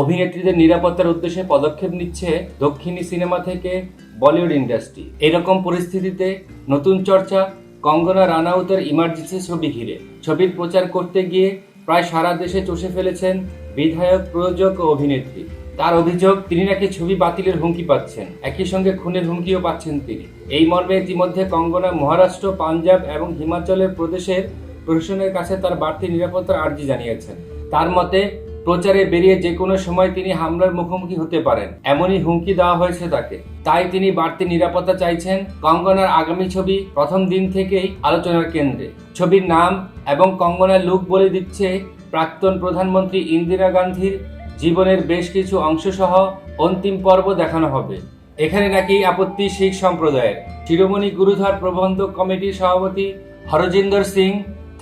অভিনেত্রীদের নিরাপত্তার উদ্দেশ্যে পদক্ষেপ নিচ্ছে দক্ষিণী সিনেমা থেকে বলিউড ইন্ডাস্ট্রি। এরকম পরিস্থিতিতে নতুন চর্চা কঙ্গনা রানাউতের ইমার্জেন্সি ছবি ঘিরে। ছবির প্রচার করতে গিয়ে প্রায় সারা দেশে চষে ফেলেছেন বিধায়ক, প্রযোজক ও অভিনেত্রী। তার অভিযোগ, তিনি নাকি ছবি বাতিলের হুমকি পাচ্ছেন। একই সঙ্গে খুনের হুমকিও পাচ্ছেন তিনি। এই মর্মে ইতিমধ্যে কঙ্গনা মহারাষ্ট্র, পাঞ্জাব এবং হিমাচলের প্রদেশের প্রশাসনের কাছে তার বাড়তি নিরাপত্তার আর্জি জানিয়েছেন। তার মতে প্রচারে বেরিয়ে যে কোনো সময় তিনি হামলার মুখোমুখি হতে পারেন, এমনই হুমকি দেওয়া হয়েছে তাকে। তাই তিনি বাড়তি নিরাপত্তা চাইছেন কঙ্গনার আগামী ছবি প্রথম দিন থেকেই আলোচনার কেন্দ্রে। ছবির নাম এবং কঙ্গনার লুক বলে দিচ্ছে প্রাক্তন প্রধানমন্ত্রী ইন্দিরা গান্ধীর জীবনের বেশ কিছু অংশসহ অন্তিম পর্ব দেখানো হবে। এখানে নাকি আপত্তি শিখ সম্প্রদায়ের। শিরোমণি গুরুধর প্রবন্ধক কমিটির সভাপতি হরজিন্দর সিং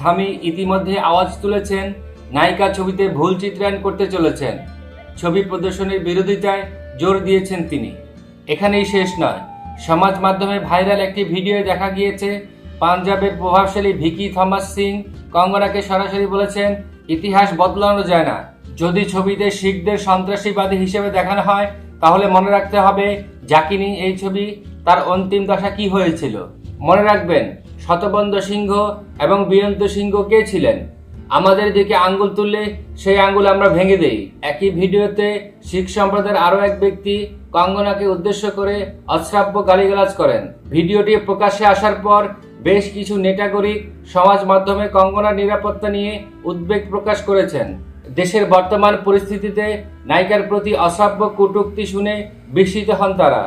থামি ইতিমধ্যে আওয়াজ তুলেছেন নায়িকা ছবিতে ভুল চিত্রায়ন করতে চলেছেন। ছবি প্রদর্শনের বিরোধিতায় জোর দিয়েছেন তিনি। এখানেই শেষ নয়। সমাজ মাধ্যমে ভাইরাল একটি ভিডিও দেখা গিয়েছে, পাঞ্জাবের প্রভাবশালী ভিকি থমাস সিং। কঙ্গনাকে সরাসরি বলেছেন, ইতিহাস বদলানো যায় না। যদি ছবিতে শিখদের সন্ত্রাসীবাদী হিসেবে দেখানো হয়, তাহলে মনে রাখতে হবে, জাকিনি এই ছবি তার অন্তিম দশা কি হয়েছিল। মনে রাখবেন শতবন্ধ সিংহ এবং বিয়ন্ত সিংহ কে ছিলেন? আমাদের দিকে আঙ্গুল তুললে সেই আঙ্গুল আমরা ভেঙে দেই। একই ভিডিওতে শিখ সম্প্রদায়ের আরও এক ব্যক্তি কঙ্গনাকে উদ্দেশ্য করে অশ্রাব্য গালিগালাজ করেন। ভিডিওটি প্রকাশ্যে আসার পর বেশ কিছু নেটাগরিক সমাজ মাধ্যমে কঙ্গনার নিরাপত্তা নিয়ে উদ্বেগ প্রকাশ করেছেন। দেশের বর্তমান পরিস্থিতিতে নায়িকার প্রতি অশ্রাব্য কটূক্তি শুনে বিস্মিত হন তারা।